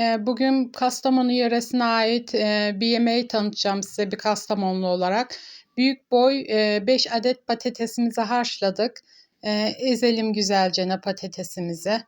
Ee, Bugün Kastamonu yöresine ait e, bir yemeği tanıtacağım size bir Kastamonlu olarak. Büyük boy 5 e, adet patatesimizi haşladık. E, ezelim güzelce ne patatesimizi.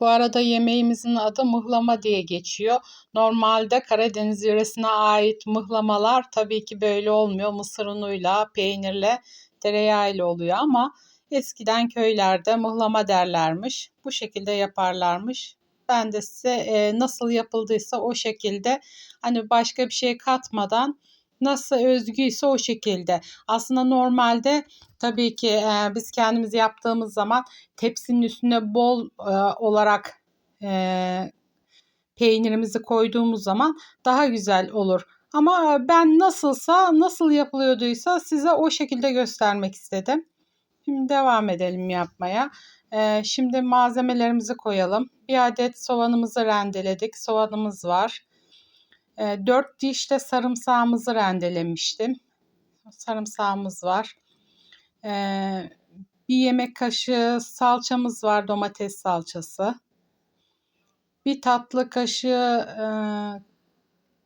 Bu arada yemeğimizin adı mıhlama diye geçiyor. Normalde Karadeniz yöresine ait mıhlamalar tabii ki böyle olmuyor. Mısır unuyla, peynirle, tereyağıyla oluyor ama eskiden köylerde mıhlama derlermiş. Bu şekilde yaparlarmış. Ben de size e, nasıl yapıldıysa o şekilde hani başka bir şey katmadan nasıl özgüyse o şekilde. Aslında normalde tabii ki e, biz kendimiz yaptığımız zaman tepsinin üstüne bol e, olarak e, peynirimizi koyduğumuz zaman daha güzel olur. Ama ben nasılsa nasıl yapılıyorduysa size o şekilde göstermek istedim. Şimdi devam edelim yapmaya. Ee, şimdi malzemelerimizi koyalım. Bir adet soğanımızı rendeledik. Soğanımız var. 4 ee, diş de sarımsağımızı rendelemiştim. Sarımsağımız var. Ee, bir yemek kaşığı salçamız var. Domates salçası. Bir tatlı kaşığı e,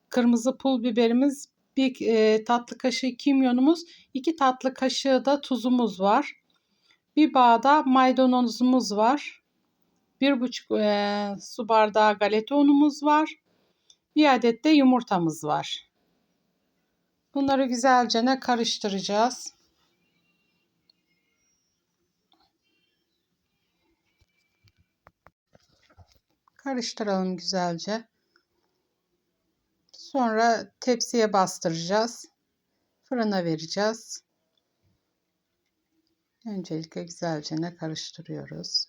kırmızı pul biberimiz. Bir e, tatlı kaşığı kimyonumuz. iki tatlı kaşığı da tuzumuz var. Bir bağda maydanozumuz var. Bir buçuk e, su bardağı galeta unumuz var. Bir adet de yumurtamız var. Bunları güzelce ne karıştıracağız. Karıştıralım güzelce. Sonra tepsiye bastıracağız. Fırına vereceğiz. Öncelikle güzelce ne karıştırıyoruz.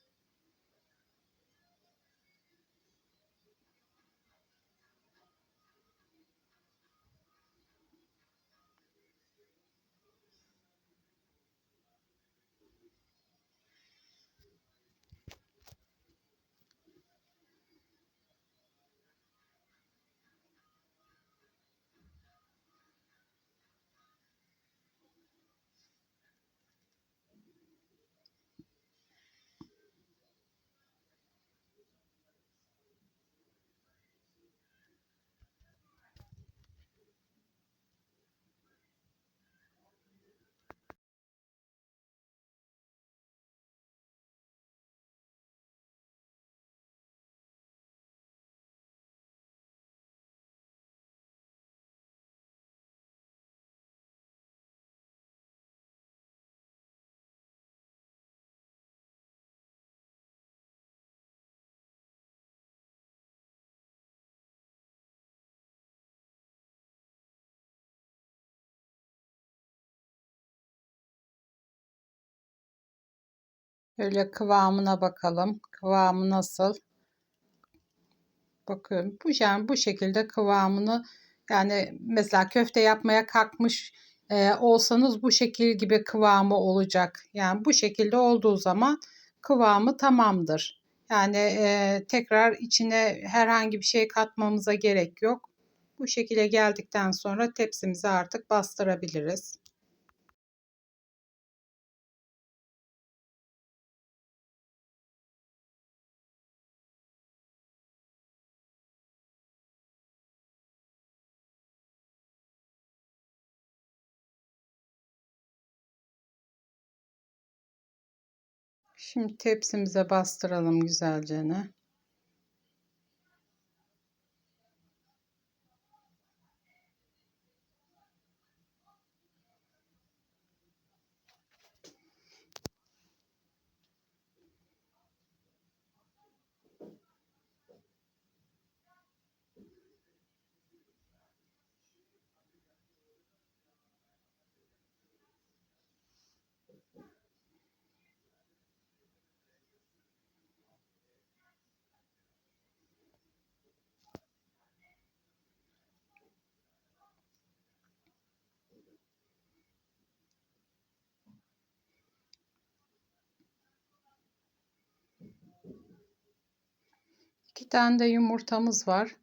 Böyle kıvamına bakalım. Kıvamı nasıl? Bakıyorum. Bu yani bu şekilde kıvamını yani mesela köfte yapmaya kalkmış e, olsanız bu şekil gibi kıvamı olacak. Yani bu şekilde olduğu zaman kıvamı tamamdır. Yani e, tekrar içine herhangi bir şey katmamıza gerek yok. Bu şekilde geldikten sonra tepsimizi artık bastırabiliriz. Şimdi tepsimize bastıralım güzelce. İki tane de yumurtamız var.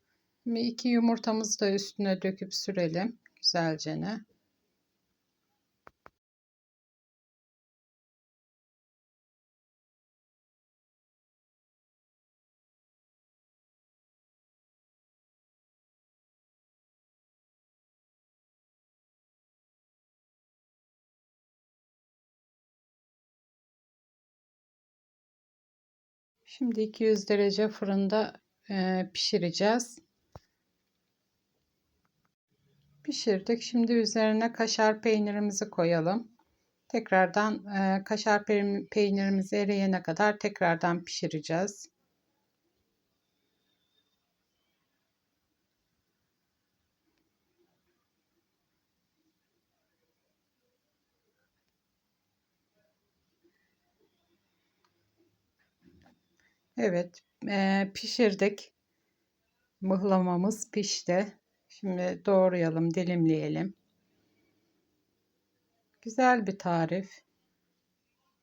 Şimdi iki yumurtamızı da üstüne döküp sürelim güzelce. Ne? Şimdi 200 derece fırında e, pişireceğiz. Pişirdik. Şimdi üzerine kaşar peynirimizi koyalım. Tekrardan e, kaşar peynirimiz eriyene kadar tekrardan pişireceğiz. Evet, e, pişirdik. Mıhlamamız pişti. Şimdi doğrayalım, dilimleyelim. Güzel bir tarif.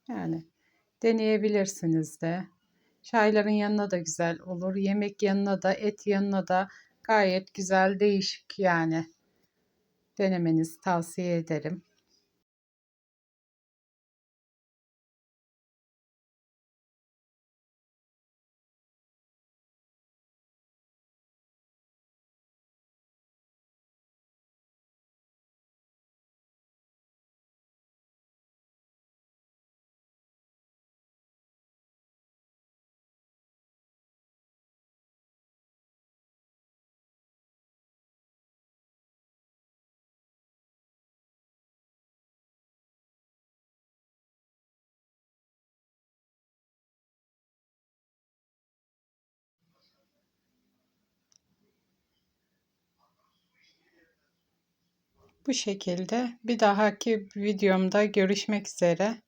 Yani deneyebilirsiniz de. Çayların yanına da güzel olur. Yemek yanına da, et yanına da gayet güzel, değişik yani. Denemenizi tavsiye ederim. Bu şekilde bir dahaki videomda görüşmek üzere.